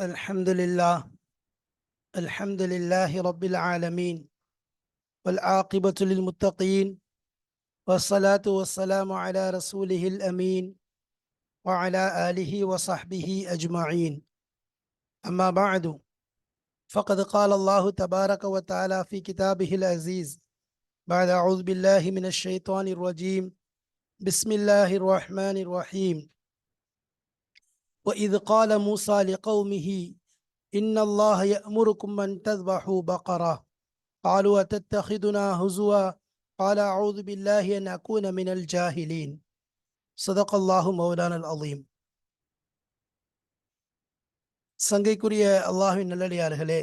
الحمد لله الحمد لله رب العالمين والعاقبة للمتقين والصلاة والسلام على رسوله الأمين وعلى آله وصحبه أجمعين. أما بعد فقد قال الله تبارك وتعالى في كتابه العزيز بعد أعوذ بالله من الشيطان الرجيم بسم الله الرحمن الرحيم. وإذ قال موسى لقومه إن الله يأمركم أن تذبحوا بقرة قالوا أتتخذنا هزوا قال أعوذ بالله أن أكون من الجاهلين صدق الله مولانا العظيم சங்கைக்குரிய அல்லாஹின் நல்லடியார்களே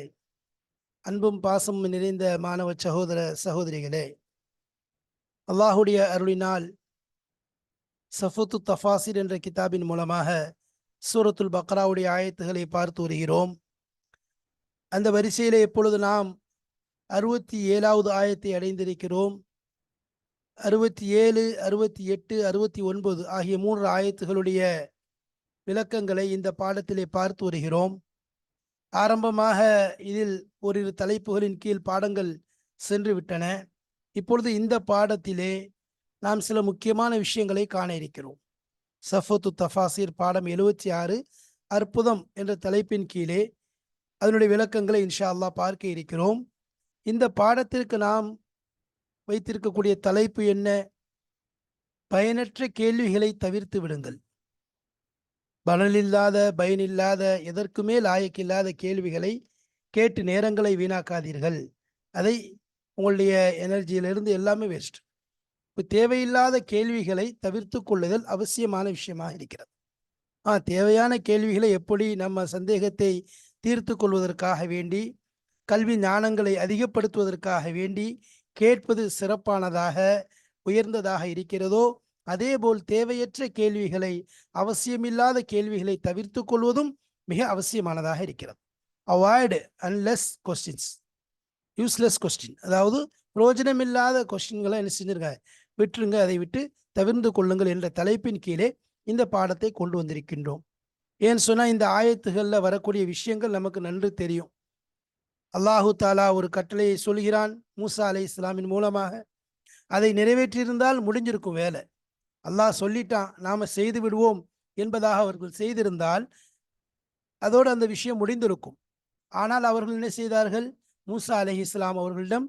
அன்பும் பாசமும் நிறைந்த மாணவ சகோதர சகோதரிகளே அல்லாஹுடைய அருளினால் சஃபத்து தஃபாசிர் என்ற கிதாபின் மூலமாக சூரத்துல் பக்ராவுடைய ஆயத்துகளை பார்த்து வருகிறோம். அந்த வரிசையில் இப்பொழுது நாம் அறுபத்தி ஏழாவது ஆயத்தை அடைந்திருக்கிறோம். அறுபத்தி ஏழு அறுபத்தி எட்டு அறுபத்தி ஒன்பது ஆகிய மூன்று ஆயத்துகளுடைய விளக்கங்களை இந்த பாடத்திலே பார்த்து வருகிறோம். ஆரம்பமாக இதில் ஓரிரு தலைப்புகளின் கீழ் பாடங்கள் சென்று விட்டன இப்பொழுது இந்த பாடத்திலே நாம் சில முக்கியமான விஷயங்களை காண இருக்கிறோம். சஃபத்து தஃபாசிர் பாடம் எழுவத்தி ஆறு அற்புதம் என்ற தலைப்பின் கீழே அதனுடைய விளக்கங்களை இன்ஷா அல்லா பார்க்க இருக்கிறோம். இந்த பாடத்திற்கு நாம் வைத்திருக்கக்கூடிய தலைப்பு என்ன? பயனற்ற கேள்விகளை தவிர்த்து விடுங்கள். பலனில்லாத பயனில்லாத எதற்குமே லாயக்கில்லாத கேள்விகளை கேட்டு நேரங்களை வீணாக்காதீர்கள். அதை உங்களுடைய எனர்ஜியிலிருந்து எல்லாமே வேஸ்ட் தேவையில்லாத கேள்விகளை தவிர்த்து கொள்ளுதல் அவசியமான விஷயமாக இருக்கிறது. ஆ தேவையான கேள்விகளை எப்படி நம்ம சந்தேகத்தை தீர்த்து கொள்வதற்காக வேண்டி கல்வி ஞானங்களை அதிகப்படுத்துவதற்காக வேண்டி கேட்பது சிறப்பானதாக உயர்ந்ததாக இருக்கிறதோ அதேபோல் தேவையற்ற கேள்விகளை அவசியமில்லாத கேள்விகளை தவிர்த்து கொள்வதும் மிக அவசியமானதாக இருக்கிறது. Avoid unless questions useless question அதாவது பிரயோஜனமில்லாத கொஸ்டின்களை என்ன செஞ்சிருக்காங்க? விட்டுருங்க அதை விட்டு தவிர்ந்து கொள்ளுங்கள் என்ற தலைப்பின் கீழே இந்த பாடத்தை கொண்டு வந்திருக்கின்றோம். ஏன் சொன்னால் இந்த ஆயத்துகளில் வரக்கூடிய விஷயங்கள் நமக்கு நன்று தெரியும். அல்லாஹு தாலா ஒரு கட்டளையை சொல்கிறான் மூசா அலை இஸ்லாமின் மூலமாக. அதை நிறைவேற்றியிருந்தால் முடிஞ்சிருக்கும் வேலை. அல்லாஹ் சொல்லிட்டான் நாம் செய்து விடுவோம் என்பதாக அவர்கள் செய்திருந்தால் அதோடு அந்த விஷயம் முடிந்திருக்கும். ஆனால் அவர்கள் என்ன செய்தார்கள்? மூசா அலஹி இஸ்லாம் அவர்களிடம்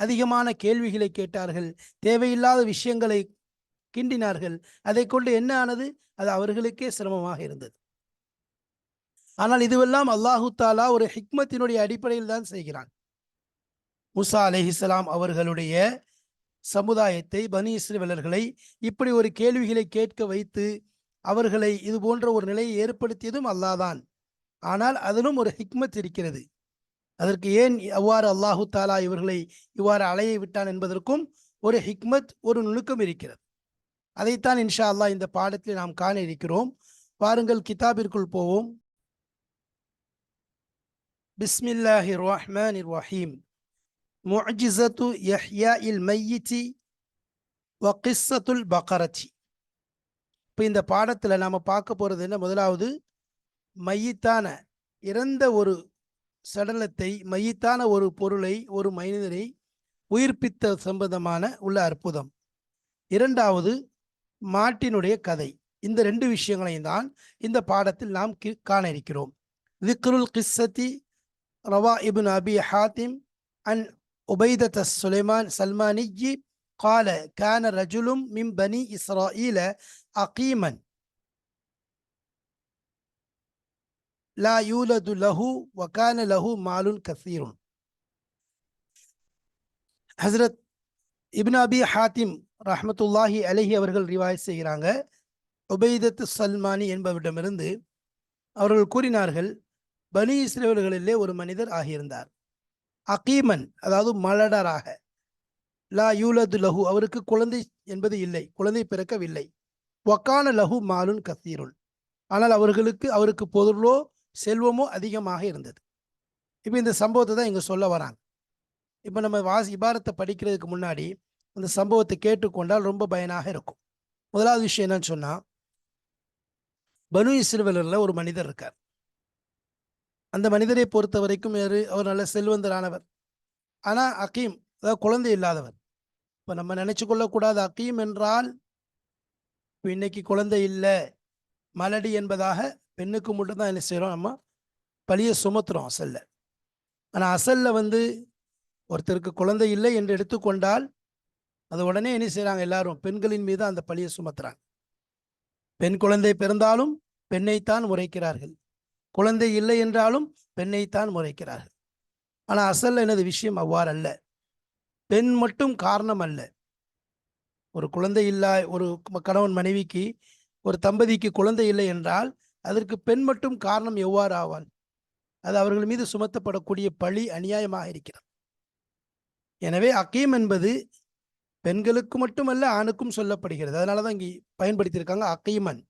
அதிகமான கேள்விகளை கேட்டார்கள் தேவையில்லாத விஷயங்களை கிண்டினார்கள். அதை கொண்டு என்ன ஆனது? அது அவர்களுக்கே சிரமமாக இருந்தது. ஆனால் இதுவெல்லாம் அல்லாஹு தாலா ஒரு ஹிக்மத்தினுடைய அடிப்படையில் தான் செய்கிறான். முசா அலிஹிஸ்லாம் அவர்களுடைய சமுதாயத்தை பனி இஸ்ரேலர்களை இப்படி ஒரு கேள்விகளை கேட்க வைத்து அவர்களை இது போன்ற ஒரு நிலையை ஏற்படுத்தியதும் அல்லாதான் ஆனால் அதிலும் ஒரு ஹிக்மத் இருக்கிறது. அதற்கு ஏன் அவ்வாறு அல்லாஹு தாலா இவர்களை இவ்வாறு அலைய விட்டான் என்பதற்கும் ஒரு ஹிக்மத் ஒரு நுணுக்கம் இருக்கிறது. அதைத்தான் இன்ஷா அல்லாஹ் இந்த பாடத்தில் நாம் காண இருக்கிறோம். பாருங்கள் கிதாபிற்குள் போவோம். பிஸ்மில்லாஹி ரஹ்மான் ரஹீம். முஜிசத்து யஹ்யா இல் மையிச்சி வகிஸ்ஸத்துல் பக்கரச்சி இப்போ இந்த பாடத்தில் நாம் பார்க்க போகிறது என்ன? முதலாவது மையித்தான இறந்த ஒரு சடலத்தை மையத்தான ஒரு பொருளை ஒரு மனிதனை உயிர்ப்பித்த சம்பந்தமான உள்ள அற்புதம். இரண்டாவது மாட்டினுடைய கதை. இந்த ரெண்டு விஷயங்களையும் தான் இந்த பாடத்தில் நாம் காண இருக்கிறோம். விக்ருல் கிஸ்ஸத்தி ரவா இபின் அபி ஹாத்திம் அன் உபைதத் சுலைமான் சல்மானிஜி கால கான ரஜுலும் மிம் பனி இஸ்ராயில அகீமன். லா யூலது லஹு வகான லஹு மாலுன் கசீருன் ஹசரத் இப்ன் அபி ஹாத்திம் ரஹமத்துல்லாஹி அலஹி அவர்கள் ரிவாய் செய்கிறாங்க. உபைதத்து சல்மானி என்பவரிடமிருந்து அவர்கள் கூறினார்கள் பனி இஸ்ரேவர்களிலே ஒரு மனிதர் ஆகியிருந்தார். அகீமன் அதாவது மலடராக. லா யூலது லஹு அவருக்கு குழந்தை என்பது இல்லை குழந்தை பிறக்கவில்லை. ஒக்கான லஹு மாலுன் கசீருன். ஆனால் அவர்களுக்கு அவருக்கு பொருளோ செல்வமும் அதிகமாக இருந்தது. இப்போ இந்த சம்பவத்தை தான் இங்கே சொல்ல வராங்க. இப்போ நம்ம வாசி இபாரத்தை படிக்கிறதுக்கு முன்னாடி அந்த சம்பவத்தை கேட்டுக்கொண்டால் ரொம்ப பயனாக இருக்கும். முதலாவது விஷயம் என்னன்னு சொன்னால் பனு இஸ்ரவேலரில் ஒரு மனிதர் இருக்கார். அந்த மனிதரை பொறுத்த வரைக்கும் அவர் நல்ல செல்வந்தரானவர். ஆனால் அகீம் அதாவது குழந்தை இல்லாதவர். இப்போ நம்ம நினச்சி கொள்ளக்கூடாது அகீம் என்றால் இப்போ இன்னைக்கு குழந்தை இல்லை. மலடி என்பதாக பெண்ணுக்கு மட்டும் தான் என்ன செய்கிறோம் நம்ம? பழிய சுமத்துறோம் அசல்ல. ஆனால் அசல்ல வந்து ஒருத்தருக்கு குழந்தை இல்லை என்று எடுத்துக்கொண்டால் அது உடனே என்ன செய்கிறாங்க எல்லாரும்? பெண்களின் மீது அந்த பழியை சுமத்துறாங்க. பெண் குழந்தை பிறந்தாலும் பெண்ணைத்தான் முறைக்கிறார்கள். குழந்தை இல்லை என்றாலும் பெண்ணைத்தான் முறைக்கிறார்கள். ஆனால் அசல்ல எனது விஷயம்? அவ்வாறு அல்ல. பெண் மட்டும் காரணம் அல்ல. ஒரு குழந்தை இல்லா ஒரு கணவன் மனைவிக்கு ஒரு தம்பதிக்கு குழந்தை இல்லை என்றால் அதற்கு பெண் மட்டும் காரணம் எவ்வாறு ஆவாள் அது அவர்கள் மீது சுமத்தப்படக்கூடிய பழி அநியாயமாக இருக்கிறது. எனவே அக்கீம் என்பது பெண்களுக்கு மட்டுமல்ல ஆணுக்கும் சொல்லப்படுகிறது. அதனால தான் இங்கே பயன்படுத்தியிருக்காங்க அக்கீமன்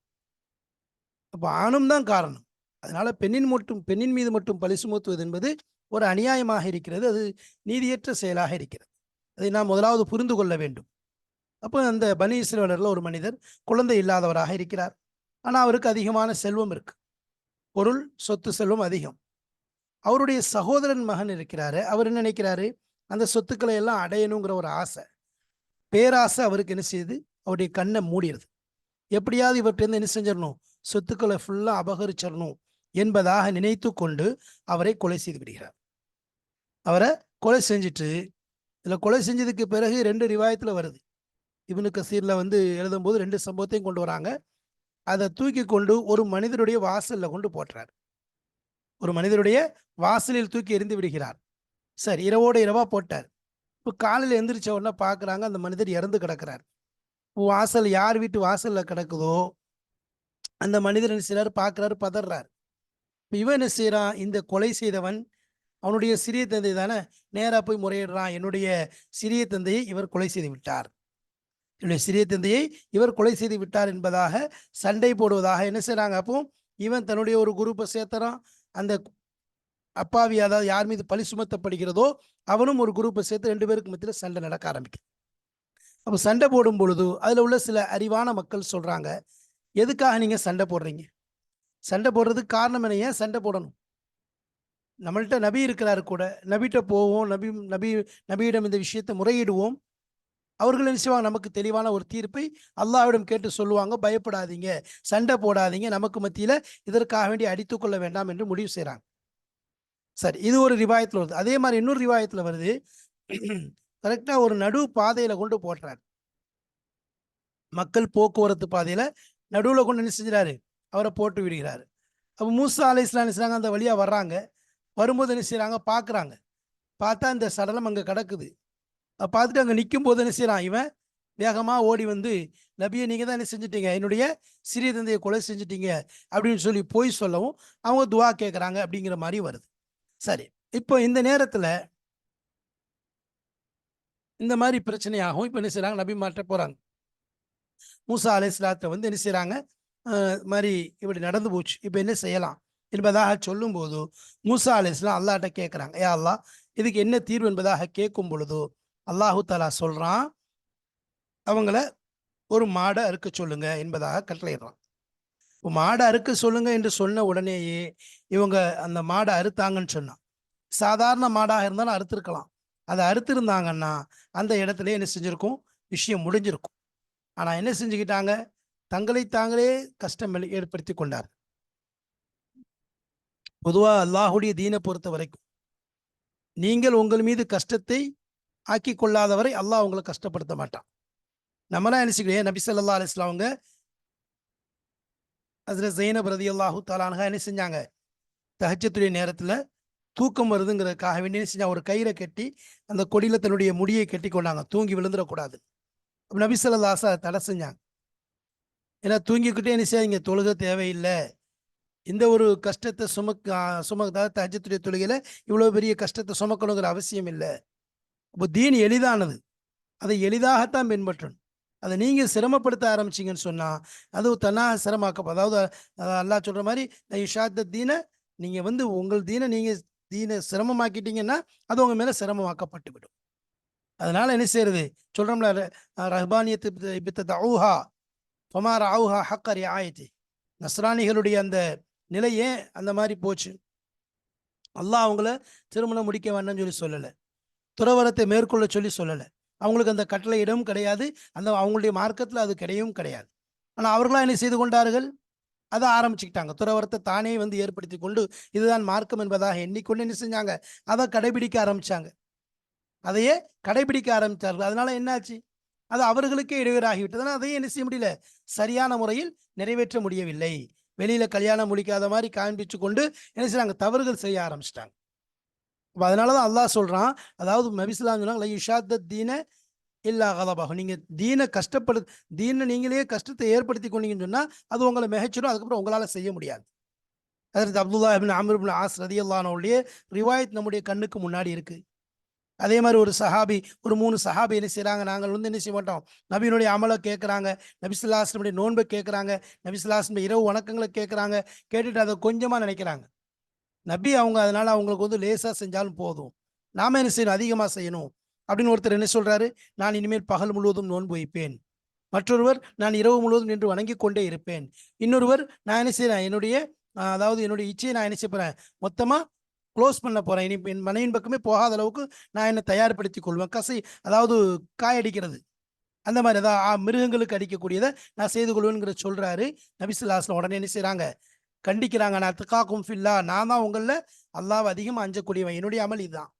அப்போ ஆணும் தான் காரணம். அதனால பெண்ணின் மட்டும் பெண்ணின் மீது மட்டும் பழி சுமத்துவது என்பது ஒரு அநியாயமாக இருக்கிறது. அது நீதியற்ற செயலாக இருக்கிறது. அதை நாம் முதலாவது புரிந்து கொள்ள வேண்டும். அப்போ அந்த பனி இஸ்ரவேலர்ல ஒரு மனிதர் குழந்தை இல்லாதவராக இருக்கிறார். ஆனால் அவருக்கு அதிகமான செல்வம் இருக்கு. பொருள் சொத்து செல்வம் அதிகம். அவருடைய சகோதரன் மகன் இருக்கிறாரு. அவர் என்ன நினைக்கிறாரு? அந்த சொத்துக்களை எல்லாம் அடையணுங்கிற ஒரு ஆசை. பேராசை அவருக்கு என்ன செய்யுது? அவருடைய கண்ணை மூடிடுது எப்படியாவது இவர்கிட்ட என்ன செஞ்சிடணும்? சொத்துக்களை ஃபுல்லாக அபகரிச்சிடணும் என்பதாக நினைத்து கொண்டு அவரை கொலை செய்து விடுகிறார். அவரை கொலை செஞ்சுட்டு இதில் கொலை செஞ்சதுக்கு பிறகு ரெண்டு ரிவாயத்தில் வருது. இவனு சீரில் வந்து எழுதும்போது ரெண்டு சம்பவத்தையும் கொண்டு வராங்க. அதை தூக்கி கொண்டு ஒரு மனிதருடைய வாசலில் கொண்டு போட்டுறார். ஒரு மனிதருடைய வாசலில் தூக்கி எறிந்து விடுகிறார். சரி இரவோட இரவா போட்டார். இப்போ காலையில் எந்திரிச்ச உடனே பார்க்குறாங்க அந்த மனிதர் இறந்து கிடக்கிறார். வாசல் யார் வீட்டு வாசலில் கிடக்குதோ அந்த மனிதர் என்ன செய்கிறார் பார்க்குறாரு பதறார். இப்போ இவன் என்ன செய்கிறான் இந்த கொலை செய்தவன் அவனுடைய சிறிய தந்தை தானே நேராக போய் முறையிடுறான். என்னுடைய சிறிய தந்தையை இவர் கொலை செய்து விட்டார். என்னுடைய சிறிய தந்தையை இவர் கொலை செய்து விட்டார் என்பதாக சண்டை போடுவதாக என்ன செய்கிறாங்க அப்போ இவன் தன்னுடைய ஒரு குரூப்பை சேர்த்துறான். அந்த அப்பாவி அதாவது யார் மீது பழி சுமத்தப்படுகிறதோ அவனும் ஒரு குரூப்பை சேர்த்து ரெண்டு பேருக்கு மத்தியில் சண்டை நடக்க ஆரம்பிக்கும் அப்போ சண்டை போடும் பொழுது அதில் உள்ள சில அறிவான மக்கள் சொல்றாங்க எதுக்காக நீங்க சண்டை போடுறீங்க? சண்டை போடுறதுக்கு காரணம் என்ன? ஏன் சண்டை போடணும்? நம்மள்கிட்ட நபி இருக்கிறாரு கூட நபிட்ட போவோம் நபி நபி நபியிடம் இந்த விஷயத்தை முறையிடுவோம். அவர்கள் என்ன செய்வாங்க? நமக்கு தெளிவான ஒரு தீர்ப்பை அல்லாவிடம் கேட்டு சொல்லுவாங்க. பயப்படாதீங்க. சண்டை போடாதீங்க. நமக்கு மத்தியில் இதற்காக வேண்டி அடித்துக்கொள்ள வேண்டாம் என்று முடிவு செய்கிறாங்க சரி இது ஒரு ரிவாயத்தில் வருது. அதே மாதிரி இன்னொரு ரிவாயத்தில் வருது. கரெக்டாக ஒரு நடு பாதையில் கொண்டு போட்டுறாரு மக்கள் போக்குவரத்து பாதையில் நடுவில் கொண்டு என்ன செஞ்சுறாரு? அவரை போட்டு விடுகிறாரு. அப்போ மூசா அலை இஸ்லாம் செய்றாங்க? அந்த வழியாக வர்றாங்க. வரும்போது என்ன செய்கிறாங்க பார்க்குறாங்க. பார்த்தா இந்த சடலம் அங்கே கிடக்குது. பார்த்துட்டு அங்கே நிற்கும் போது என்ன செய்கிறான் இவன்? வேகமாக ஓடி வந்து நபியை நீங்கள் தான் என்ன செஞ்சிட்டீங்க? என்னுடைய சிறிய தந்தையை கொலை செஞ்சிட்டீங்க. அப்படின்னு சொல்லி போய் சொல்லவும் அவங்க துவா கேட்குறாங்க அப்படிங்கிற மாதிரி வருது. சரி இப்போ இந்த நேரத்தில் இந்த மாதிரி பிரச்சனையாகும் இப்போ என்ன செய்கிறாங்க நபி மாற்ற போகிறாங்க மூசா அலைஹிஸ்ஸலாத்தை வந்து என்ன செய்கிறாங்க மாதிரி இப்படி நடந்து போச்சு. இப்போ என்ன செய்யலாம்? என்பதாக சொல்லும்போது மூசா அலை இஸ்லாம் அல்லாட்ட கேட்குறாங்க ஏ அல்லாஹ் இதுக்கு என்ன தீர்வு என்பதாக கேட்கும் பொழுது அல்லாஹு தாலா சொல்கிறான் அவங்கள ஒரு மாடை அறுக்க சொல்லுங்க என்பதாக கட்டளையிடுறான். இப்போ மாடை அறுக்க சொல்லுங்க என்று சொன்ன உடனேயே இவங்க அந்த மாடை அறுத்தாங்கன்னு சொன்னான். சாதாரண மாடாக இருந்தாலும் அறுத்துருக்கலாம். அதை அறுத்திருந்தாங்கன்னா அந்த இடத்துல என்ன செஞ்சுருக்கும்? விஷயம் முடிஞ்சிருக்கும். ஆனால் என்ன செஞ்சுக்கிட்டாங்க? தங்களை தாங்களே கஷ்டம் ஏற்படுத்தி கொண்டார் பொதுவாக அல்லாஹுடைய தீனை பொறுத்த வரைக்கும் நீங்கள் உங்கள் மீது கஷ்டத்தை ஆக்கி கொள்ளாதவரை அல்லாஹ் அவங்களை கஷ்டப்படுத்த மாட்டான். நம்மளாம் நினைச்சுக்கிறேன் நபி சொல்லா அலைஹி அவங்க அதில் ஜெயினப் ரதி அல்லாஹூ தாலானகா என்ன செஞ்சாங்க? தஹஜத்துடைய நேரத்தில் தூக்கம் வருதுங்கிறதுக்காக வேண்டி என்ன செஞ்சாங்க? ஒரு கயிறை கட்டி அந்த கொடியில தன்னுடைய முடியை கட்டி கொண்டாங்க. தூங்கி விழுந்துடக்கூடாது. அப்போ நபி சொல்லா அலைஹி அதை தடை செஞ்சாங்க. ஏன்னா தூங்கிக்கிட்டே என்ன செய்யாதீங்க. தொழுக தேவையில்லை. இந்த ஒரு கஷ்டத்தை சுமக்க சுமக்க அதாவது தஹஜத்துடைய இவ்வளோ பெரிய கஷ்டத்தை சுமக்கணுங்கிற அவசியம் இல்லை. இப்போ தீன் எளிதானது. அதை எளிதாகத்தான் பின்பற்றணும். அதை நீங்கள் சிரமப்படுத்த ஆரம்பிச்சிங்கன்னு சொன்னால் அது தன்னாக சிரமாக்கப்படும் அதாவது அல்லாஹ் சொல்கிற மாதிரி இஷாத்த தீனை நீங்கள் வந்து உங்கள் தீனை நீங்கள் தீனை சிரமமாக்கிட்டீங்கன்னா அது உங்கள் மேலே சிரமமாக்கப்பட்டு விடும் அதனால் என்ன செய்யறது? சொல்கிறோம்ல ரஹ்பானியத்து அவுஹா தவுஹா அவுஹா ஹக்கர் ஆயத்தி நஸ்ரானிகளுடைய அந்த நிலை ஏன் அந்த மாதிரி போச்சு? அல்லாஹ் அவங்கள திருமணம் முடிக்க வேண்டாம்னு சொல்லி சொல்லலை. துறவரத்தை மேற்கொள்ள சொல்லி சொல்லலை. அவங்களுக்கு அந்த கட்டளை இடமும் கிடையாது. அந்த அவங்களுடைய மார்க்கத்தில் அது கிடையவும் கிடையாது. ஆனால் அவர்களாக என்ன செய்து கொண்டார்கள்? அதை ஆரம்பிச்சுக்கிட்டாங்க. துறவரத்தை தானே வந்து ஏற்படுத்தி கொண்டு இதுதான் மார்க்கம் என்பதாக எண்ணிக்கொண்டு என்ன செஞ்சாங்க? அதை கடைபிடிக்க ஆரம்பிச்சாங்க. அதையே கடைபிடிக்க ஆரம்பித்தார்கள். அதனால என்னாச்சு? அது அவர்களுக்கே இடையூறாகிவிட்டதுனால் அதையும் என்ன செய்ய முடியல? சரியான முறையில் நிறைவேற்ற முடியவில்லை. வெளியில கல்யாணம் முடிக்காத மாதிரி காண்பிச்சு கொண்டு என்ன செய்கிறாங்க தவறுகள் செய்ய ஆரம்பிச்சிட்டாங்க. அப்ப அதனாலதான் அல்லாஹ் சொல்றான் அதாவது நபிசுலாம் சொன்னாங்க யுஷாத்த தீன இல்லா கலபாகும் நீங்க தீனை கஷ்டப்படு தீனை நீங்களே கஷ்டத்தை ஏற்படுத்தி கொண்டீங்கன்னு சொன்னா அது உங்களை மிகச்சிடும் அதுக்கப்புறம் உங்களால செய்ய முடியாது. அதற்கு அப்துல்லா அபின் அமர் ஆஸ் ரதி அல்லானோடைய ரிவாயத் நம்முடைய கண்ணுக்கு முன்னாடி இருக்கு. அதே மாதிரி ஒரு சஹாபி ஒரு மூணு சஹாபி என்ன செய்கிறாங்க நாங்கள் வந்து என்ன செய்ய மாட்டோம் நபியினுடைய அமலை கேட்குறாங்க நபிசுல்லாஸ்லமுடைய நோன்பை கேட்குறாங்க நபிசுல்லாஸ்லமுடைய இரவு வணக்கங்களை கேட்குறாங்க கேட்டுட்டு அதை கொஞ்சமாக நினைக்கிறாங்க. நபி அவங்க அதனால அவங்களுக்கு வந்து லேசாக செஞ்சாலும் போதும். நாம என்ன செய்யணும்? அதிகமாக செய்யணும். அப்படின்னு ஒருத்தர் என்ன சொல்றாரு? நான் இனிமேல் பகல் முழுவதும் நோன்பு வைப்பேன். மற்றொருவர் நான் இரவு முழுவதும் நின்று வணங்கி கொண்டே இருப்பேன். இன்னொருவர் நான் என்ன செய்கிறேன் என்னுடைய அதாவது என்னுடைய இச்சையை நான் என்ன செய்ய மொத்தமாக க்ளோஸ் பண்ண போகிறேன் இனி என் மனைவின் பக்கமே போகாத அளவுக்கு நான் என்னை தயார்படுத்திக் கொள்வேன். கசை அதாவது காயடிக்கிறது. அந்த மாதிரி அதான் ஆ, மிருகங்களுக்கு அடிக்கக்கூடியதை நான் செய்து கொள்வேங்கிற சொல்கிறாரு நபிசுல்லாஸ்ல உடனே என்ன செய்கிறாங்க கண்டிக்கிறாங்க. நான் துக்காக்கும் ஃபில்லா. நான் தான் உங்களில் அல்லாஹ் அதிகமாக அஞ்சக்கூடியவன். என்னுடைய அமல் இதுதான்.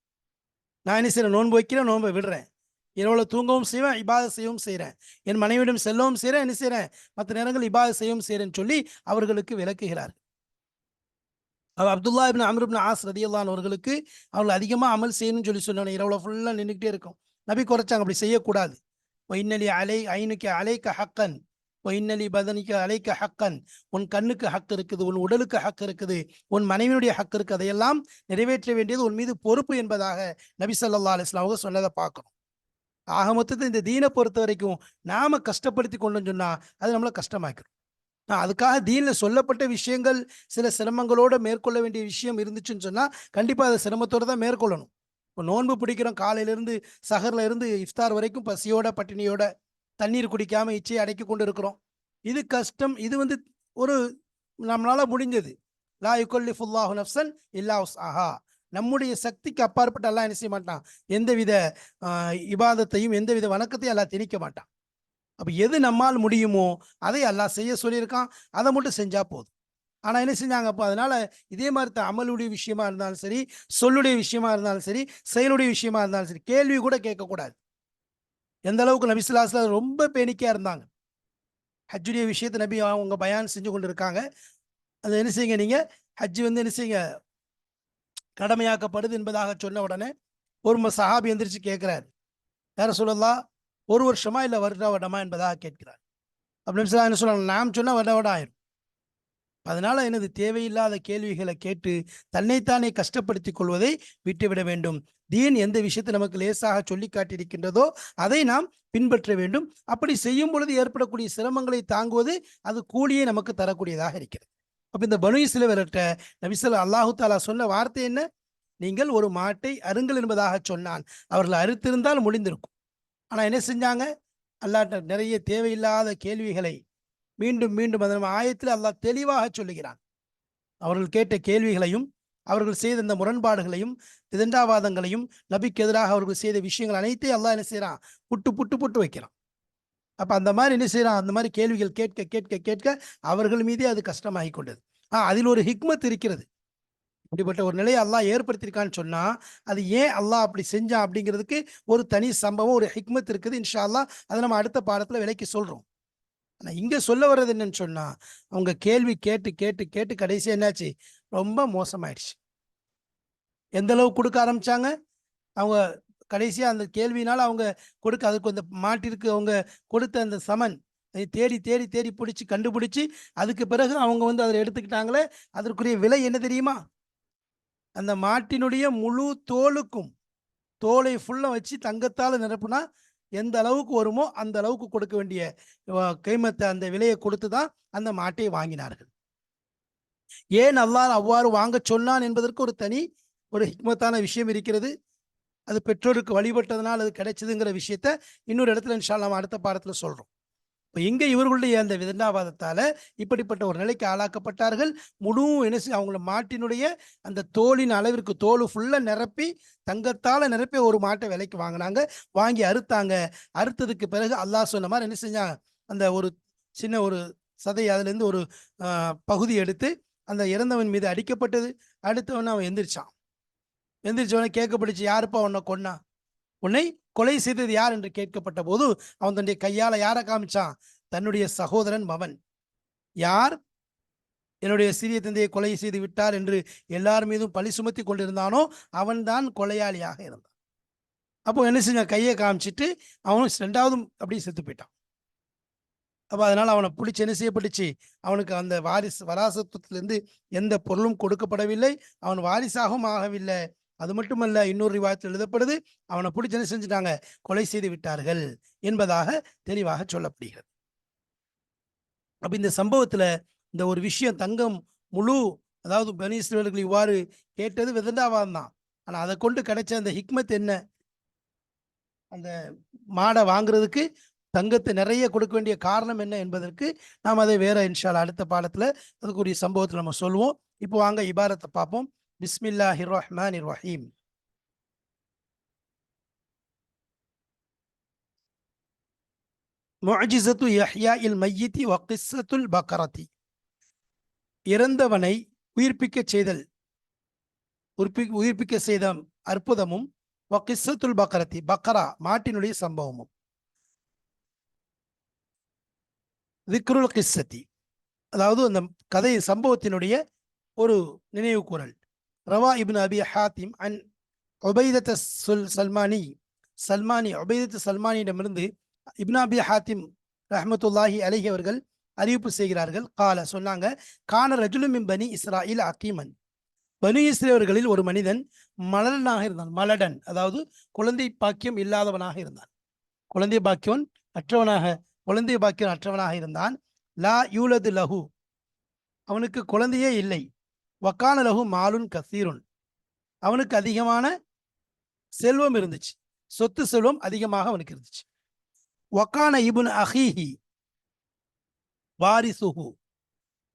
நான் என்ன செய்றேன்? நோன்பு வைக்கிறேன் நோன்பை விடுறேன். இரவுல தூங்கவும் செய்வேன் இபாத செய்யவும் செய்கிறேன் என் மனைவியிடம் செல்லவும் செய்கிறேன் என்ன செய்கிறேன் மற்ற நேரங்கள் இபாத செய்யவும் செய்கிறேன்னு சொல்லி அவர்களுக்கு விளக்குகிறார் அவர் அப்துல்லா இப்னு அமருப்னு ஆஸ் ரதியல்லான் அவர்களுக்கு அவர்கள் அதிகமாக அமல் செய்யணும்னு சொல்லி சொன்னோம் இரவுல ஃபுல்லாக நின்றுக்கிட்டே இருக்கும். நபி குறைச்சாங்க அப்படி செய்யக்கூடாது. இன்னலி அலை ஐனுக்கு அலைக்க ஹக்கன். ஒயின்னலி பதனிக்கு அலைக்க ஹக்கன். உன் கண்ணுக்கு ஹக் இருக்குது உன் உடலுக்கு ஹக் இருக்குது உன் மனைவியுடைய ஹக் இருக்குது. அதையெல்லாம் நிறைவேற்ற வேண்டியது உன் மீது பொறுப்பு என்பதாக நபி சொல்லா அலைஹி அவங்க சொன்னதை பார்க்கணும். ஆக மொத்தத்தில் இந்த தீனை பொறுத்த வரைக்கும் நாம கஷ்டப்படுத்தி கொண்டோம்னு சொன்னா அது நம்மளை கஷ்டமாக்கிடும். அதுக்காக தீனில் சொல்லப்பட்ட விஷயங்கள் சில சிரமங்களோடு மேற்கொள்ள வேண்டிய விஷயம் இருந்துச்சுன்னு சொன்னால் கண்டிப்பாக அதை சிரமத்தோடு தான் மேற்கொள்ளணும். இப்போ நோன்பு பிடிக்கிறோம் காலையிலேருந்து சகரில் இருந்து இஃப்தார் வரைக்கும் பசியோட பட்டினியோட தண்ணீர் குடிக்காமல் இச்சையை அடக்கி கொண்டு இருக்கிறோம் இது கஷ்டம். இது வந்து ஒரு நம்மளால் முடிஞ்சது. லா யுகல்லிஃபுல்லாஹு நஃப்சன் இல்லா ஆஹா நம்முடைய சக்திக்கு அப்பாற்பட்டு எல்லாம் என்ன செய்ய மாட்டான்? எந்தவித இபாதத்தையும் எந்தவித வணக்கத்தையும் எல்லாம் திணிக்க மாட்டான். அப்போ எது நம்மால் முடியுமோ அதை எல்லாம் செய்ய சொல்லியிருக்கான். அதை மட்டும் செஞ்சால் போதும். ஆனால் என்ன செஞ்சாங்க அப்போ? அதனால இதே மாதிரி தான் அமலுடைய விஷயமா இருந்தாலும் சரி சொல்லுடைய விஷயமா இருந்தாலும் சரி செயலுடைய விஷயமா இருந்தாலும் சரி கேள்வி கூட கேட்கக்கூடாது. எந்த அளவுக்கு நபிசுல்லாஸ்ல ரொம்ப பேணிக்கையாக இருந்தாங்க. ஹஜ்ஜுடைய விஷயத்தை நபி அவங்க பயான் செஞ்சு கொண்டு இருக்காங்க அதை என்ன செய்யுங்க நீங்கள் ஹஜ் வந்து என்ன செய்யுங்க? கடமையாக்கப்படுது என்பதாக சொன்ன உடனே ஒரு சஹாபி எந்திரிச்சு கேட்குறாரு. யார சொல்லலாம் ஒரு வருஷமா இல்லை வருட வருடமா? என்பதாக கேட்கிறார். அப்படின்னு சொல்லி என்ன சொல்லலாம் நாம் சொன்னால் வருட வருடம் ஆயிரும். அதனால் எனது தேவையில்லாத கேள்விகளை கேட்டு தன்னைத்தானே கஷ்டப்படுத்திக் கொள்வதை விட்டுவிட வேண்டும். தீன் எந்த விஷயத்தை நமக்கு லேசாக சொல்லி காட்டியிருக்கின்றதோ அதை நாம் பின்பற்ற வேண்டும். அப்படி செய்யும் பொழுது ஏற்படக்கூடிய சிரமங்களை தாங்குவது அது கூலியே நமக்கு தரக்கூடியதாக இருக்கிறது. அப்ப இந்த பனு இஸ்ரவேலர்ட்ட நபிசல் அல்லாஹு தாலா சொன்ன வார்த்தை என்ன? நீங்கள் ஒரு மாட்டை அருங்கள் என்பதாக சொன்னான். அவர்கள் அறுத்திருந்தால் முடிந்திருக்கும். ஆனால் என்ன செஞ்சாங்க? அல்லாட்ட நிறைய தேவையில்லாத கேள்விகளை மீண்டும் மீண்டும் அந்த ஆயத்தில் அல்லாஹ் தெளிவாக சொல்லுகிறான். அவர்கள் கேட்ட கேள்விகளையும் அவர்கள் செய்த இந்த முரண்பாடுகளையும் திதண்டாவாதங்களையும் நபிக்கு எதிராக அவர்கள் செய்த விஷயங்கள் அனைத்தையும் அல்லாஹ் என்ன செய்கிறான் புட்டு புட்டு புட்டு வைக்கிறான். அப்போ அந்த மாதிரி என்ன செய்கிறான் அந்த மாதிரி கேள்விகள் கேட்க கேட்க கேட்க அவர்கள் மீதே அது கஷ்டமாகி கொண்டது. ஆ அதில் ஒரு ஹிக்மத் இருக்கிறது. இப்படிப்பட்ட ஒரு நிலையை அல்லாஹ் ஏற்படுத்தியிருக்கான்னு சொன்னால் அது ஏன் அல்லாஹ் அப்படி செஞ்சான் அப்படிங்கிறதுக்கு ஒரு தனி சம்பவம் ஒரு ஹிக்மத் இருக்குது. இன்ஷா அல்லா அதை நம்ம அடுத்த பாடத்தில் விலைக்கு சொல்கிறோம் ஆனால் இங்கே சொல்ல வர்றது என்னன்னு சொன்னால் அவங்க கேள்வி கேட்டு கேட்டு கேட்டு கடைசி என்னாச்சு? ரொம்ப மோசமாயிடுச்சு. எந்த அளவு கொடுக்க ஆரம்பிச்சாங்க? அவங்க கடைசியாக அந்த கேள்வினால அவங்க கொடுக்க அதுக்கு அந்த மாட்டிற்கு அவங்க கொடுத்த அந்த சமன் அதை தேடி தேடி தேடி பிடிச்சி கண்டுபிடிச்சி அதுக்கு பிறகு அவங்க வந்து அதை எடுத்துக்கிட்டாங்களே அதற்குரிய விலை என்ன தெரியுமா? அந்த மாட்டினுடைய முழு தோலுக்கும் தோலை ஃபுல்லாக வச்சு தங்கத்தால் நிரப்புனா எந்த அளவுக்கு வருமோ அந்த அளவுக்கு கொடுக்க வேண்டிய கைமத்தை அந்த விலையை கொடுத்து தான் அந்த மாட்டை வாங்கினார்கள். ஏன் அல்லாஹ் அவ்வாறு வாங்க சொன்னான் என்பதற்கு ஒரு தனி ஒரு ஹிக்மத்தான விஷயம் இருக்கிறது. அது பெற்றோருக்கு வழிபட்டதனால் அது கிடைச்சதுங்கிற விஷயத்த இன்னொரு இடத்துல இன்ஷா நம்ம அடுத்த பாடத்தில் சொல்கிறோம் இப்போ இங்கே இவர்களுடைய அந்த விதண்டாவாதத்தால் இப்படிப்பட்ட ஒரு நிலைக்கு ஆளாக்கப்பட்டார்கள்? முழு என்ன அவங்கள மாட்டினுடைய அந்த தோலின் அளவிற்கு தோல் ஃபுல்லாக நிரப்பி தங்கத்தால் நிரப்பி ஒரு மாட்டை விலைக்கு வாங்கினாங்க. வாங்கி அறுத்தாங்க. அறுத்ததுக்கு பிறகு அல்லாஹ் சொன்ன மாதிரி என்ன செஞ்சாங்க? அந்த ஒரு சின்ன ஒரு சதை அதுலேருந்து ஒரு பகுதி எடுத்து அந்த இறந்தவன் மீது அடிக்கப்பட்டது. அடுத்தவன் அவன் எந்திரிச்சான். எந்திரிச்சவனை கேட்கப்பட்டுச்சு யாருப்பா உன்னை கொன்னா? உன்னை கொலை செய்தது யார் என்று கேட்கப்பட்ட போது அவன் தன்னுடைய கையால யாரை காமிச்சான்? தன்னுடைய சகோதரன் மவன். யார் என்னுடைய சிறிய தந்தையை கொலை செய்து விட்டார் என்று எல்லார் மீதும் பழி சுமத்தி கொண்டிருந்தானோ அவன்தான் கொலையாளியாக இருந்தான். அப்போ என்ன செஞ்சான்? கையை காமிச்சிட்டு அவனும் ரெண்டாவதும் அப்படியே செத்து போயிட்டான். அப்போ அதனால் அவனை பிடிச்சி என்ன செய்யப்பட்டுச்சு? அவனுக்கு அந்த வாரிசு வராசத்துவத்திலிருந்து எந்த பொருளும் கொடுக்கப்படவில்லை. அவன் வாரிசாகவும் ஆகவில்லை. அது மட்டுமல்ல இன்னொரு ரிவாயத்தில் எழுதப்படுது அவனை பிடிச்சி என்ன செஞ்சுட்டாங்க? கொலை செய்து விட்டார்கள் என்பதாக தெளிவாக சொல்லப்படுகிறது. அப்ப இந்த சம்பவத்துல இந்த ஒரு விஷயம் தங்கம் முழு அதாவது பனீஸ்வரர்கள் இவ்வாறு கேட்டது விதண்டாவாதம் தான். ஆனா அதை கொண்டு கிடைச்ச அந்த ஹிக்மத் என்ன? அந்த மாடை வாங்குறதுக்கு தங்கத்தை நிறைய கொடுக்க வேண்டிய காரணம் என்ன என்பதற்கு நாம் அதை வேற இன்ஷால் அடுத்த பாடத்துல அதுக்குரிய சம்பவத்தில் நம்ம சொல்லுவோம். இப்போ வாங்க இபாரத்தை பார்ப்போம். பிஸ்மில்லாஹி ரஹ்மான் ரஹீம் முஅஜிசத்து யஹ்யா இல் மையித்தி வக்கிசத்துல் பக்கரத்தி இறந்தவனை உயிர்ப்பிக்கச் செய்தல். உயிர்ப்பி உயிர்ப்பிக்க செய்த அற்புதமும் வக்கிசத்துல் கிஸ்ஸத்துல் பக்கரத்தி பக்கரா மாட்டினுடைய சம்பவமும். திக்ருல் கிஸ்ஸத்தி அதாவது அந்த கதை சம்பவத்தினுடைய ஒரு நினைவு கூறல் ரவா இப்னு அபி ஹாத்திம் அன் ஒபைதத்த சுல் சல்மானி சல்மானி உபைதத்து சல்மானியிடமிருந்து இப்னு அபி ஹாத்திம் ரஹமத்துல்லாஹி அலஹி அவர்கள் அறிவிப்பு செய்கிறார்கள். கால சொன்னாங்க கான ரஜுலும் பனி இஸ்ராயில் அக்கீமன் பனு இஸ்ரேவர்களில் ஒரு மனிதன் மலடனாக இருந்தான் மலடன் அதாவது குழந்தை பாக்கியம் இல்லாதவனாக இருந்தான். குழந்தை பாக்கியம் அற்றவனாக குழந்தை பாக்கியம் அற்றவனாக இருந்தான். லா யூலது லஹு அவனுக்கு குழந்தையே இல்லை. வக்கான லகு மாலுன் கசீருன் அவனுக்கு அதிகமான செல்வம் இருந்துச்சு. சொத்து செல்வம் அதிகமாக அவனுக்கு இருந்துச்சு. வக்கான இபுன் அஹீஹி வாரிசுஹு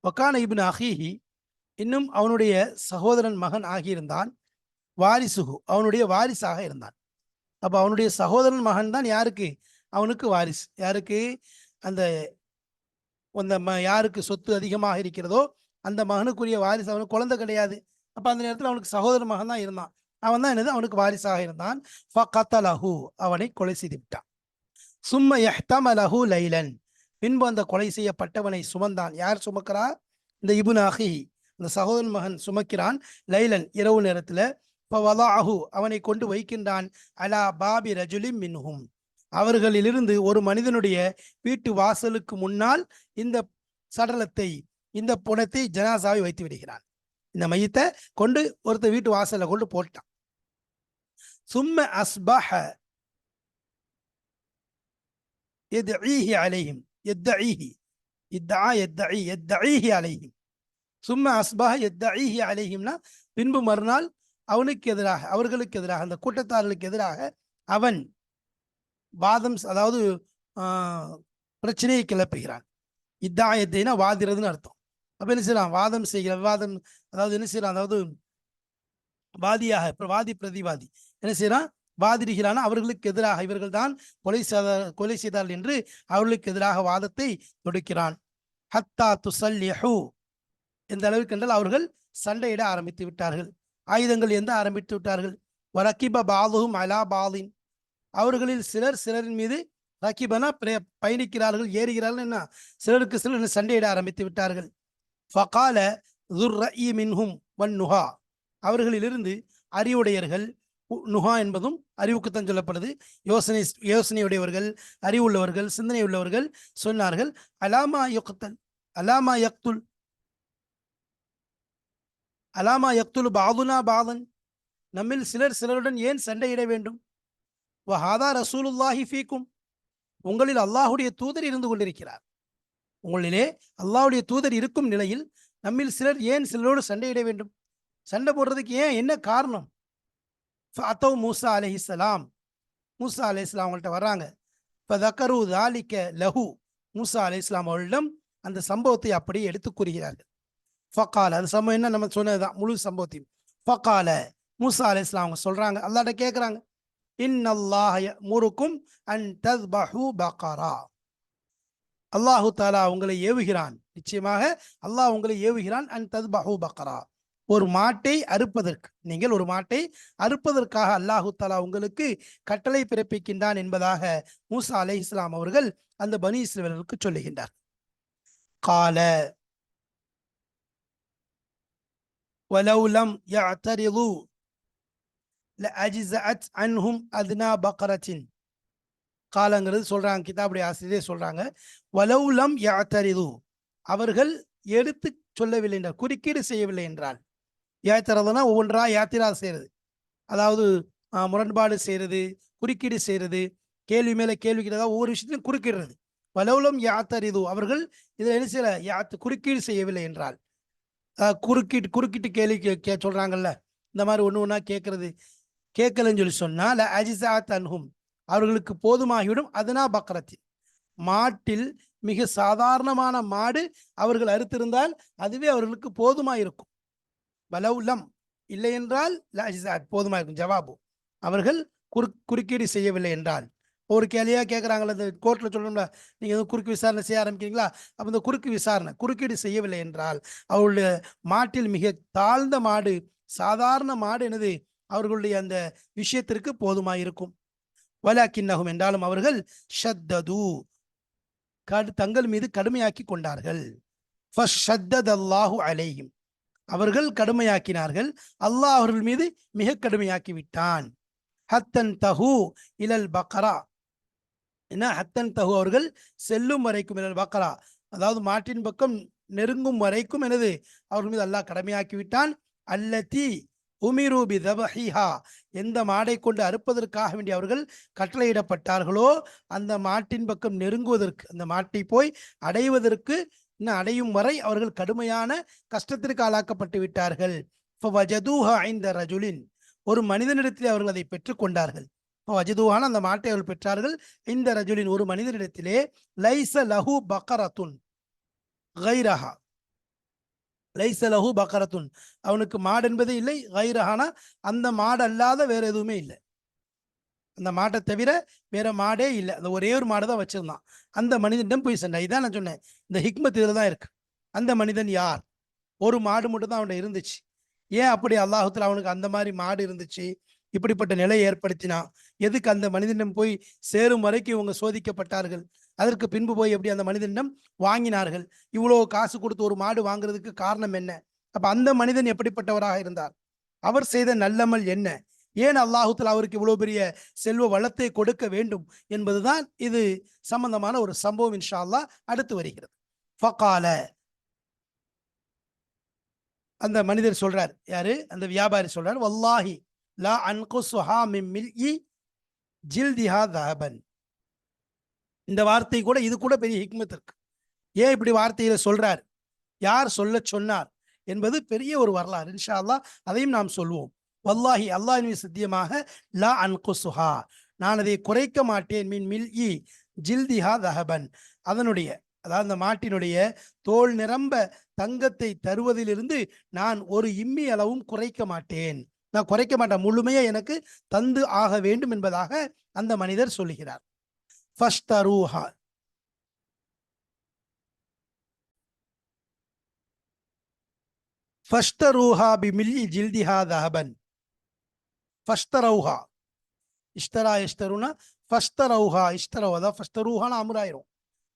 வக்கான இபுன் அஹீஹி இன்னும் அவனுடைய சகோதரன் மகன் ஆகியிருந்தான். வாரிசுஹு அவனுடைய வாரிசாக இருந்தான். அப்போ அவனுடைய சகோதரன் மகன் தான் யாருக்கு? அவனுக்கு வாரிசு. யாருக்கு? அந்த அந்த ம யாருக்கு சொத்து அதிகமாக இருக்கிறதோ அந்த மகனுக்குரிய வாரிசு அவனுக்கு குழந்தை கிடையாது. அப்ப அந்த நேரத்தில் அவனுக்கு சகோதர மகன் தான் இருந்தான். அவன் தான் என்னது? அவனுக்கு வாரிசாக இருந்தான். ஃபகத்தலஹு அவனை கொலை செய்து விட்டான் சும்ம அலஹு லைலன். பின்பு அந்த கொலை செய்யப்பட்டவனை சுமந்தான். யார் சுமக்கிறா இந்த இபுன் அஹி அந்த சகோதரன் மகன் சுமக்கிறான் லைலன். இரவு நேரத்துல ஃபவலாஹு அவனை கொண்டு வைக்கின்றான். அலா பாபி ரஜுலிம் மின்ஹும். அவர்களிலிருந்து ஒரு மனிதனுடைய வீட்டு வாசலுக்கு முன்னால் இந்த சடலத்தை இந்த புனத்தை ஜனாசாவை வைத்து விடுகிறான். இந்த மையத்தை கொண்டு ஒருத்தர் வீட்டு வாசல்ல கொண்டு போட்டான். சும்ம அஸ்பஹ எத்ஈஹி அலைஹிம் எத்ஈஹி இத்தா எத்ஈ எத்ஈஹி அலைஹிம். சும்ம அஸ்பஹ எத் எத்ஈஹி அலையும்னா பின்பு மறுநாள் அவனுக்கு எதிராக அவர்களுக்கு எதிராக அந்த கூட்டத்தார்களுக்கு எதிராக அவன் வாதம் அதாவது பிரச்சனையை கிளப்புகிறான். இத்தாயத்தைனா வாதிறதுன்னு அர்த்தம். அப்ப என்ன செய்யலாம்? வாதம் செய்கிற விவாதம் அதாவது என்ன செய்யலாம்? அதாவது வாதியாக இப்ப வாதி பிரதிவாதி. என்ன செய்யறான் வாதிடுகிறான். அவர்களுக்கு எதிராக இவர்கள் தான் கொலை செய்த கொலை செய்தார்கள் என்று அவர்களுக்கு எதிராக வாதத்தை தொடுக்கிறான். ஹத்தா துசல்லிஹு. எந்த அளவுக்கு என்றால் அவர்கள் சண்டையிட ஆரம்பித்து விட்டார்கள். ஆயுதங்கள் எந்த ஆரம்பித்து விட்டார்கள்? ரக்கிப பாலுகும் அலா பாலின் அவர்களில் சிலர் சிலரின் மீது ரக்கிபனா பயணிக்கிறார்கள் ஏறுகிறார்கள் என்ன? சிலருக்கு சிலர் சண்டையிட ஆரம்பித்து விட்டார்கள். ஃபகால துர்ரஇ மின்ஹும் வன் நுஹா அவர்களிலிருந்து அறிவுடையர்கள் நுஹா என்பதும் அறிவுக்குத்தான் சொல்லப்படுது. யோசனை யோசனையுடையவர்கள் அறிவுள்ளவர்கள் சிந்தனை உள்ளவர்கள் சொன்னார்கள் அலாமா யுக்தல் அலாமா யக்துல் அலாமா யக்துல் பாதுனா பாதன் நம்மில் சிலர் சிலருடன் ஏன் சண்டையிட வேண்டும்? வஹாதா ரசூலுல்லாஹி ஃபீக்கும் உங்களில் அல்லாஹுடைய தூதர் இருந்து கொண்டிருக்கிறார். உங்களிலே அல்லாவுடைய தூதர் இருக்கும் நிலையில் நம்மில் சிலர் ஏன் சிலரோடு சண்டையிட வேண்டும்? சண்டை போடுறதுக்கு ஏன் என்ன காரணம்? அத்தவ் மூசா அலைஹிஸ்ஸலாம் மூசா அலைஹிஸ்ஸலாம் அவங்கள்ட்ட வர்றாங்க. இப்போ தக்கரு தாலிக்க லஹு. மூசா அலை இஸ்லாம் அவர்களிடம் அந்த சம்பவத்தை அப்படியே எடுத்து கூறுகிறார்கள். ஃபக்கால அந்த சம்பவம் என்ன? நம்ம சொன்னதுதான் முழு சம்பவத்தையும். ஃபக்கால மூசா அலை இஸ்லாம் அவங்க சொல்கிறாங்க அல்லாட்ட கேட்குறாங்க இன் இன்னல்லாஹ முறுக்கும் அன் தத்பஹு பக்காரா அல்லாஹு தாலா உங்களை ஏவுகிறான். நிச்சயமாக அல்லாஹ் உங்களை ஏவுகிறான். அன் தத்பஹு பக்ரா. ஒரு மாட்டை அறுப்பதற்கு நீங்கள் ஒரு மாட்டை அறுப்பதற்காக அல்லாஹு தாலா உங்களுக்கு கட்டளை பிறப்பிக்கின்றான் என்பதாக மூசா அலை இஸ்லாம் அவர்கள் அந்த பனி இஸ்ரவேலருக்கு சொல்லுகின்றார். கால வலவுலம் يعترضوا லஅஜ்ஸஅத் அன்ஹும் அத்னா பக்ரத்தின். காலங்கிறது சொல்றாங்க கிதாபுடைய ஆசிரியர் சொல்றாங்க. வலவுலம் யாத்தரிது அவர்கள் எடுத்து சொல்லவில்லை என்றால் குறுக்கீடு செய்யவில்லை என்றால். யாத்திரதுனா ஒவ்வொன்றா யாத்திரா செய்யறது. அதாவது முரண்பாடு செய்யறது குறுக்கீடு செய்யறது கேள்வி மேலே கேள்வி ஒவ்வொரு விஷயத்தையும் குறுக்கிடுறது. வலவுலம் யாத்தரிது அவர்கள் இதில் என்ன செய்யல யாத்து குறுக்கீடு செய்யவில்லை என்றால். குறுக்கிட்டு குறுக்கிட்டு கேள்வி கே கே சொல்றாங்கல்ல இந்த மாதிரி ஒன்று ஒன்றா கேட்கறது. கேட்கலன்னு சொல்லி சொன்னால் அஜிசா தன்ஹும் அவர்களுக்கு போதுமாகிவிடும். அதனா பக்ரத்தில் மாட்டில் மிக சாதாரணமான மாடு அவர்கள் அறுத்திருந்தால் அதுவே அவர்களுக்கு போதுமாயிருக்கும். இருக்கும் இல்லை என்றால் போதுமாயிருக்கும். இருக்கும் ஜவாபு. அவர்கள் குறு குறுக்கீடு செய்யவில்லை என்றால். ஒரு கேள்வியாக கேட்குறாங்களே இந்த கோர்ட்டில் சொல்லணும்ல நீங்கள் எதுவும் குறுக்கு விசாரணை செய்ய ஆரம்பிக்கிறீங்களா? அப்போ இந்த குறுக்கு விசாரணை குறுக்கீடு செய்யவில்லை என்றால் அவர்களுடைய மாட்டில் மிக தாழ்ந்த மாடு சாதாரண மாடு என்னது? அவர்களுடைய அந்த விஷயத்திற்கு போதுமாயிருக்கும். வலாக்கின்னகும் என்றாலும் அவர்கள் ஷத்தது. கடு தங்கள் மீது கடுமையாக்கி கொண்டார்கள். அலேயும் அவர்கள் கடுமையாக்கினார்கள். அல்லாஹ் அவர்கள் மீது மிக கடுமையாக்கி விட்டான் ஹத்தன் தஹு இலல் பக்ரா. என்ன? ஹத்தன் தஹு அவர்கள் செல்லும் வரைக்கும் இலல் பக்ரா. அதாவது மாட்டின் பக்கம் நெருங்கும் வரைக்கும் எனது அவர்கள் மீது அல்லாஹ் கடமையாக்கி விட்டான் அல்லத்தி உமிரூபி தபஹிஹா. எந்த மாடை கொண்டு அறுப்பதற்காக வேண்டி அவர்கள் கட்டளையிடப்பட்டார்களோ அந்த மாட்டின் பக்கம் நெருங்குவதற்கு அந்த மாட்டை போய் அடைவதற்கு இன்னும் அடையும் வரை அவர்கள் கடுமையான கஷ்டத்திற்கு ஆளாக்கப்பட்டு விட்டார்கள். ஃபவஜதூஹா ஐந்த ரஜுலின். ஒரு மனிதனிடத்திலே அவர்கள் அதை பெற்றுக்கொண்டார்கள் வஜதூஹான அந்த மாட்டை அவர்கள் பெற்றார்கள். இந்த ரஜுலின் ஒரு மனிதனிடத்திலே லைச லஹு பக்கரத்துன் கைரஹா. லைசலஹு பக்கரத்துன் அவனுக்கு மாடு என்பதே இல்லை கைரஹானா அந்த மாடு அல்லாத வேற எதுவுமே இல்லை. அந்த மாட்டை தவிர வேற மாடே இல்லை. அந்த ஒரே ஒரு மாடு தான் வச்சிருந்தான். அந்த மனிதனிடம் போய் சென்றான். இதான் நான் சொன்னேன். இந்த ஹிக்மத் இதில் தான் இருக்கு. அந்த மனிதன் யார்? ஒரு மாடு மட்டும் தான் அவன்கிட்ட இருந்துச்சு. ஏன் அப்படி அல்லாஹுத்துல அவனுக்கு அந்த மாதிரி மாடு இருந்துச்சு? இப்படிப்பட்ட நிலையை ஏற்படுத்தினான் எதுக்கு அந்த மனிதனிடம் போய் சேரும் வரைக்கும் இவங்க சோதிக்கப்பட்டார்கள்? அதற்கு பின்பு போய் எப்படி அந்த மனிதனிடம் வாங்கினார்கள்? இவ்வளோ காசு கொடுத்து ஒரு மாடு வாங்குறதுக்கு காரணம் என்ன? அப்ப அந்த மனிதன் எப்படிப்பட்டவராக இருந்தார்? அவர் செய்த நல்லமல் என்ன? ஏன் அல்லாஹுத்தில் அவருக்கு இவ்வளவு பெரிய செல்வ வளத்தை கொடுக்க வேண்டும் என்பதுதான் இது சம்பந்தமான ஒரு சம்பவம் இன்ஷா அல்லா அடுத்து வருகிறது. ஃபகால. அந்த மனிதர் சொல்றார் யாரு? அந்த வியாபாரி சொல்றார் வல்லாஹி லா அன்குசுஹா மின் மில்இ ஜில்திஹா தஹபன் இந்த வார்த்தை கூட இது கூட பெரிய ஹிக்மத் இருக்கு. ஏன் இப்படி வார்த்தையில சொல்றார்? யார் சொல்ல சொன்னார்? என்பது பெரிய ஒரு வரலாறு. இன்ஷா அல்லாஹ் அதையும் நாம் சொல்வோம். வல்லாஹி அல்லாஹின் சத்தியமாக லா அன்குசுஹா. நான் அதை குறைக்க மாட்டேன். மின் மில் இ ஜில்திஹா தஹபன். அதனுடைய அதாவது அந்த மாட்டினுடைய தோல் நிரம்ப தங்கத்தை தருவதிலிருந்து நான் ஒரு இம்மி அளவும் குறைக்க மாட்டேன். நான் குறைக்க மாட்டேன். முழுமையை எனக்கு தந்து ஆக வேண்டும் என்பதாக அந்த மனிதர் சொல்லுகிறார். ஃபஸ்தரூஹா ஃபஸ்தரூஹா பி மில்லி ஜில்திஹா தஹபன். ஃபஸ்தரௌஹா இஷ்தரா இஷ்தருனா ஃபஸ்தரௌஹா இஷ்தரவு அதான் ஃபஸ்தரூஹான்னு அமராயிரும்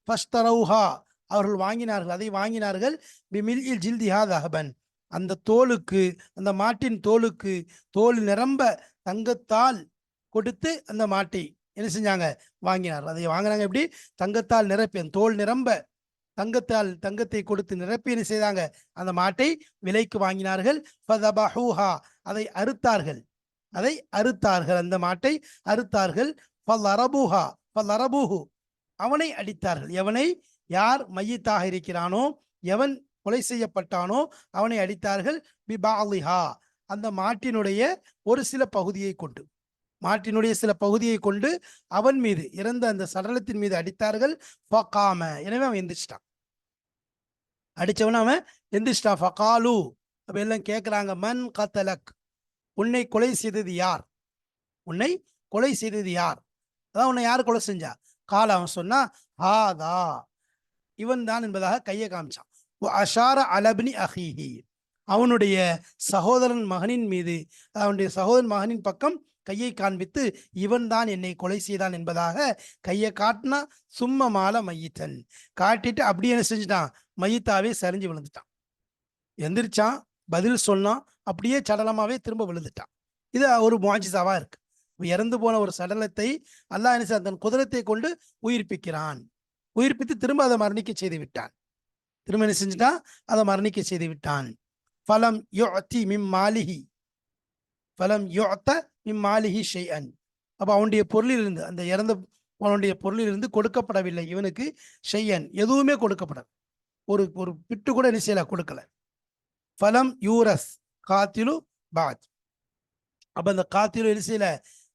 ஃபஸ்தரௌஹா அவர்கள் வாங்கினார்கள் அதை வாங்கினார்கள். பிமில் இல் ஜில்திஹா தஹபன். அந்த தோலுக்கு அந்த மாட்டின் தோலுக்கு தோல் நிரம்ப தங்கத்தால் கொடுத்து அந்த மாட்டை என்ன செஞ்சாங்க? வாங்கினார். அதை வாங்கினாங்க எப்படி? தங்கத்தால் நிரப்பி அந்த தோல் நிரம்ப தங்கத்தால் தங்கத்தை கொடுத்து நிரப்பி என்ன செய்தாங்க? அந்த மாட்டை விலைக்கு வாங்கினார்கள். அதை அறுத்தார்கள். அதை அறுத்தார்கள். அந்த மாட்டை அறுத்தார்கள். ஃபல்லரபூஹா ஃபல்லரபூஹு அவனை அடித்தார்கள். எவனை? யார் மையத்தாக இருக்கிறானோ எவன் கொலை செய்யப்பட்டானோ அவனை அடித்தார்கள் பிபாலிஹா அந்த மாட்டினுடைய ஒரு சில பகுதியை கொண்டு மாட்டினுடைய சில பகுதியை கொண்டு அவன் மீது இறந்த அந்த சடலத்தின் மீது அடித்தார்கள் ஃபகாம. எனவே அவன் எந்திரிச்சிட்டான். அடிச்சவன அவன் எந்திரிச்சிட்டான். ஃபகாலு. அப்ப எல்லாம் கேட்குறாங்க மன் கத்தலக். உன்னை கொலை செய்தது யார்? உன்னை கொலை செய்தது யார்? அதான் உன்னை யார் கொலை செஞ்சா? கால அவன் சொன்னா ஹாதா. இவன் தான் என்பதாக கையை காமிச்சான். அஷார அலபினி அஹீஹி. அவனுடைய சகோதரன் மகனின் மீது அவனுடைய சகோதரன் மகனின் பக்கம் கையை காண்பித்து இவன் தான் என்னை கொலை செய்தான் என்பதாக கையை காட்டினா சும்ம மால மையித்தன். காட்டிட்டு அப்படியே என்ன செஞ்சுட்டான்? மையித்தாவே சரிஞ்சு விழுந்துட்டான். எந்திரிச்சான் பதில் சொன்னான் அப்படியே சடலமாவே திரும்ப விழுந்துட்டான். இது ஒரு முவாஜிசாவா இருக்கு. இறந்து போன ஒரு சடலத்தை அல்லாஹ் என்ன தன் குதிரத்தை கொண்டு உயிர்ப்பிக்கிறான். உயிர்ப்பித்து திரும்ப அதை மரணிக்க செய்து விட்டான். திரும்ப என்ன செஞ்சுட்டான் அதை மரணிக்க செய்து விட்டான் ஃபலம் யோத்தி மிம் மாலிகி ஃபலம் யோத்த மிம் மாலிகி ஷெய் அன் அப்போ அவனுடைய பொருளிலிருந்து அந்த இறந்த அவனுடைய பொருளிலிருந்து கொடுக்கப்படவில்லை. இவனுக்கு ஷெய்யன் எதுவுமே கொடுக்கப்பட ஒரு ஒரு பிட்டு கூட என்ன செய்யல கொடுக்கல. ஃபலம் யூரஸ் காத்திலு பாத். அப்போ அந்த காத்திலு என்ன செய்யல?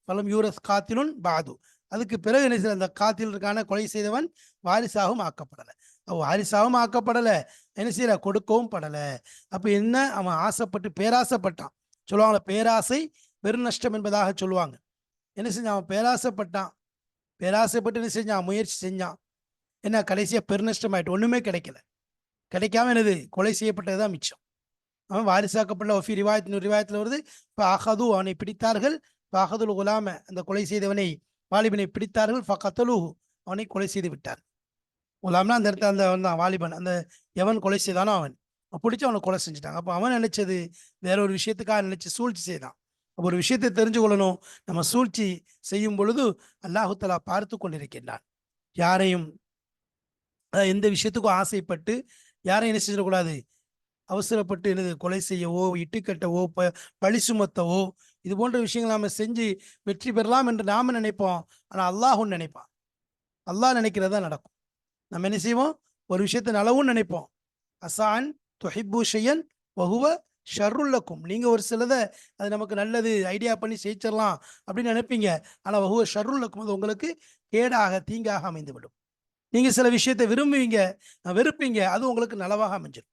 ஃபலம் யூரஸ் காத்திலுன் பாது. அதுக்கு பிறகு என்ன செய்யல? அந்த காத்திலுக்கான கொலை செய்தவன் வாரிசாகவும் ஆக்கப்படலை. வாரிசாகவும் ஆக்கப்படலை என்ன செய்யல கொடுக்கவும் படலை. அப்போ என்ன? அவன் ஆசைப்பட்டு பேராசைப்பட்டான். சொல்லுவாங்களே பேராசை பெருநஷ்டம் என்பதாக சொல்லுவாங்க. என்ன செஞ்சான்? அவன் பேராசைப்பட்டான். பேராசைப்பட்டு என்ன செஞ்சான்? முயற்சி செஞ்சான். என்ன? கடைசியாக பெருநஷ்டம் ஆகிட்டு ஒன்றுமே கிடைக்கல. கிடைக்காம என்னது? கொலை செய்யப்பட்டது தான் மிச்சம். அவன் வாரிசாக்கப்பட்ட ஒஃபி ரிவாயத்தின் ரிவாயத்தில் வருது. இப்போ அகது அவனை பிடித்தார்கள். இப்போ அகதுல் குலாம அந்த கொலை செய்தவனை வாலிபனை பிடித்தார்கள். ஃபகத்தலு அவனை கொலை செய்து விட்டார் குலாம்னா அந்த இடத்துல அந்த அவன் தான் வாலிபன். அந்த எவன் கொலை செய்தானோ அவன். பிடிச்சி அவனை கொலை செஞ்சுட்டாங்க அப்போ அவன் நினைச்சது வேற ஒரு விஷயத்துக்காக நினைச்சு சூழ்ச்சி செய்தான். அப்போ ஒரு விஷயத்தை தெரிஞ்சு கொள்ளணும். நம்ம சூழ்ச்சி செய்யும் பொழுது அல்லாஹுத்தலா பார்த்து கொண்டிருக்கின்றான். யாரையும் எந்த விஷயத்துக்கும் ஆசைப்பட்டு யாரையும் என்ன செஞ்சிடக்கூடாது? அவசரப்பட்டு என்னது கொலை செய்யவோ இட்டுக்கட்டவோ ப பழி சுமத்தவோ இது போன்ற விஷயங்கள் நாம் செஞ்சு வெற்றி பெறலாம் என்று நாம நினைப்போம். ஆனால் அல்லாஹும் நினைப்பான். அல்லாஹ் நினைக்கிறதா நடக்கும். நம்ம என்ன செய்வோம்? ஒரு விஷயத்தை நலவும் நினைப்போம். அசான் தொஹிபு ஷையன் வகுவ ஷர்ருல்லக்கும் நீங்கள் ஒரு சிலதை அது நமக்கு நல்லது ஐடியா பண்ணி செய்ச்சிடலாம் அப்படின்னு நினைப்பீங்க. ஆனால் வகுவ ஷர்ருல்லக்கும் அது உங்களுக்கு கேடாக தீங்காக அமைந்துவிடும். நீங்கள் சில விஷயத்தை விரும்புவீங்க வெறுப்பீங்க அது உங்களுக்கு நலவாக அமைஞ்சிடும்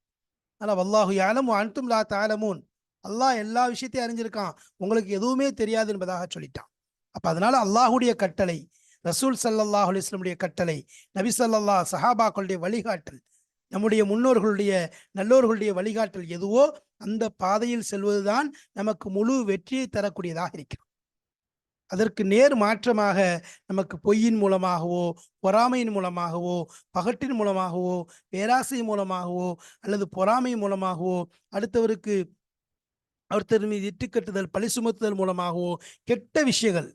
ஆனால் வல்லாஹு யாலமும் அன்தும் லா தாலமூன் அல்லாஹ் எல்லா விஷயத்தையும் அறிஞ்சிருக்கான். உங்களுக்கு எதுவுமே தெரியாது என்பதாக சொல்லிட்டான். அப்போ அதனால் அல்லாஹுடைய கட்டளை ரசூல் சல்லல்லாஹு அலிஸ்லமுடைய கட்டளை நபி ஸல்லல்லாஹு சஹாபாக்களுடைய வழிகாட்டல் நம்முடைய முன்னோர்களுடைய நல்லோர்களுடைய வழிகாட்டல் எதுவோ அந்த பாதையில் செல்வதுதான் நமக்கு முழு வெற்றியை தரக்கூடியதாக இருக்கிறது. அதற்கு நேர் மாற்றமாக நமக்கு பொய்யின் மூலமாகவோ பொறாமையின் மூலமாகவோ பகட்டின் மூலமாகவோ பேராசை மூலமாகவோ அல்லது பொறாமை மூலமாகவோ அடுத்தவருக்கு ஒருத்தர் மீது இட்டுக்கட்டுதல் பழி சுமத்துதல் மூலமாகவோ கெட்ட விஷயங்கள்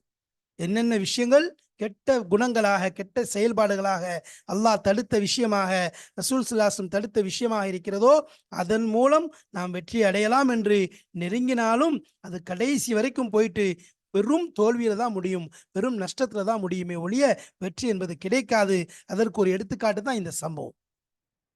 என்னென்ன விஷயங்கள்? கெட்ட குணங்களாக கெட்ட செயல்பாடுகளாக அல்லாஹ் தடுத்த விஷயமாக ரசூல் சுல்லாசம் தடுத்த விஷயமாக இருக்கிறதோ அதன் மூலம் நாம் வெற்றி அடையலாம் என்று நெருங்கினாலும் அது கடைசி வரைக்கும் போயிட்டு வெறும் தோல்வியில தான் முடியும். வெறும் நஷ்டத்துல தான் முடியுமே ஒழிய வெற்றி என்பது கிடைக்காது. அதற்கு ஒரு எடுத்துக்காட்டு தான் இந்த சம்பவம்.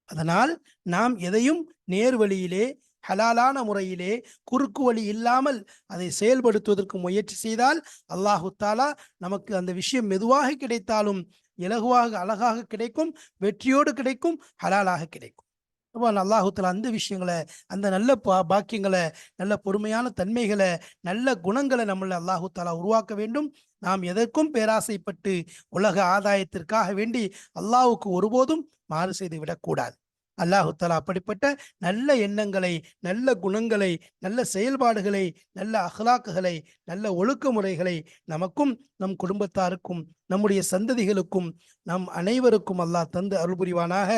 அதனால் நாம் எதையும் நேர் வழியிலே ஹலாலான முறையிலே குறுக்கு வழி இல்லாமல் அதை செயல்படுத்துவதற்கு முயற்சி செய்தால் அல்லாஹு தாலா நமக்கு அந்த விஷயம் மெதுவாக கிடைத்தாலும் இலகுவாக அழகாக கிடைக்கும் வெற்றியோடு கிடைக்கும் ஹலாலாக கிடைக்கும். அப்போ அல்லாஹு அந்த விஷயங்களை அந்த நல்ல பா பாக்கியங்களை நல்ல பொறுமையான தன்மைகளை நல்ல குணங்களை நம்மள அல்லாஹு தாலா உருவாக்க வேண்டும். நாம் எதற்கும் பேராசைப்பட்டு உலக ஆதாயத்திற்காக வேண்டி அல்லாஹுக்கு ஒருபோதும் மாறு செய்து விடக்கூடாது. அல்லாஹுத்தாலா அப்படிப்பட்ட நல்ல எண்ணங்களை நல்ல குணங்களை நல்ல செயல்பாடுகளை நல்ல அகலாக்குகளை நல்ல ஒழுக்க முறைகளை நமக்கும் நம் குடும்பத்தாருக்கும் நம்முடைய சந்ததிகளுக்கும் நம் அனைவருக்கும் அல்லாஹ் தந்து அருள் புரிவானாக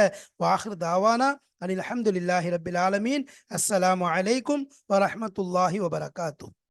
வாஹர் தாவானா அனில் அஹமதுல்லாஹி ரபில் ஆலமீன். அஸ்ஸலாமு அலைக்கும் வரமத்துல்லாஹி வபரகாத்தூ